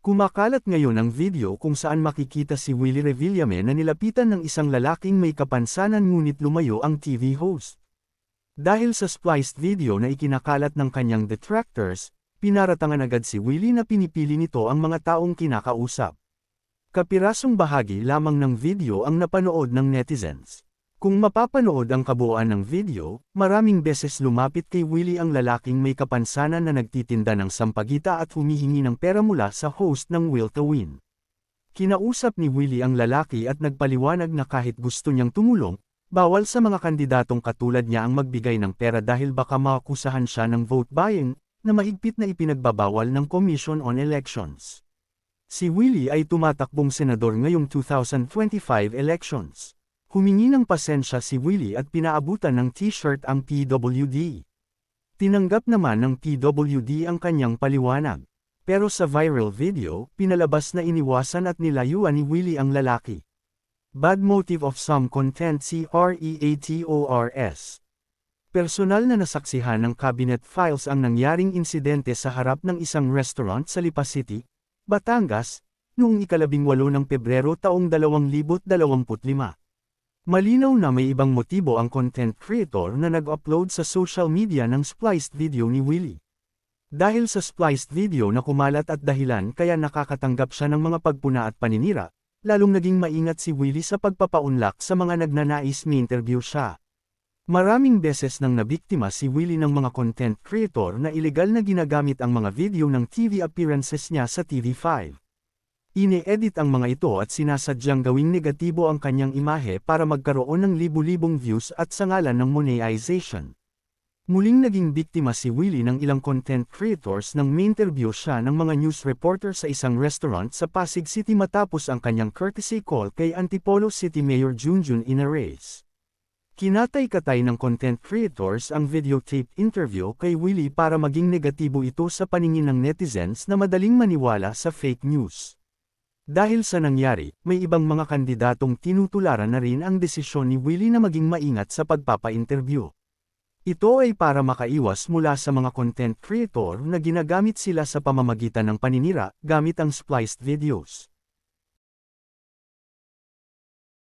Kumakalat ngayon ang video kung saan makikita si Willie Revillame na nilapitan ng isang lalaking may kapansanan ngunit lumayo ang TV host. Dahil sa spliced video na ikinakalat ng kanyang detractors, pinaratangan agad si Willie na pinipili nito ang mga taong kinakausap. Kapirasong bahagi lamang ng video ang napanood ng netizens. Kung mapapanood ang kabuuan ng video, maraming beses lumapit kay Willie ang lalaking may kapansanan na nagtitinda ng sampagita at humihingi ng pera mula sa host ng Will to Win. Kinausap ni Willie ang lalaki at nagpaliwanag na kahit gusto niyang tumulong, bawal sa mga kandidatong katulad niya ang magbigay ng pera dahil baka makusahan siya ng vote buying, na mahigpit na ipinagbabawal ng Commission on Elections. Si Willie ay tumatakbong senador ngayong 2025 elections. Humingi ng pasensya si Willie at pinaabutan ng t-shirt ang PWD. Tinanggap naman ng PWD ang kanyang paliwanag. Pero sa viral video, pinalabas na iniwasan at nilayuan ni Willie ang lalaki. Bad motive of some content CREATORS. Personal na nasaksihan ng cabinet files ang nangyaring insidente sa harap ng isang restaurant sa Lipa City, Batangas, noong ikalabing walo ng Pebrero taong 2025. Malinaw na may ibang motibo ang content creator na nag-upload sa social media ng spliced video ni Willie. Dahil sa spliced video na kumalat at dahilan kaya nakakatanggap siya ng mga pagpuna at paninira, lalong naging maingat si Willie sa pagpapaunlak sa mga nagnanais ni interview siya. Maraming beses nang nabiktima si Willie ng mga content creator na ilegal na ginagamit ang mga video ng TV appearances niya sa TV5. Ine-edit ang mga ito at sinasadyang gawing negatibo ang kanyang imahe para magkaroon ng libu-libong views at sangalan ng monetization. Muling naging biktima si Willie ng ilang content creators nang may interview siya ng mga news reporter sa isang restaurant sa Pasig City matapos ang kanyang courtesy call kay Antipolo City Mayor Junjun Inares. Kinatay-katay ng content creators ang videotape interview kay Willie para maging negatibo ito sa paningin ng netizens na madaling maniwala sa fake news. Dahil sa nangyari, may ibang mga kandidatong tinutularan na rin ang desisyon ni Willie na maging maingat sa pagpapa-interview. Ito ay para makaiwas mula sa mga content creator na ginagamit sila sa pamamagitan ng paninira gamit ang spliced videos.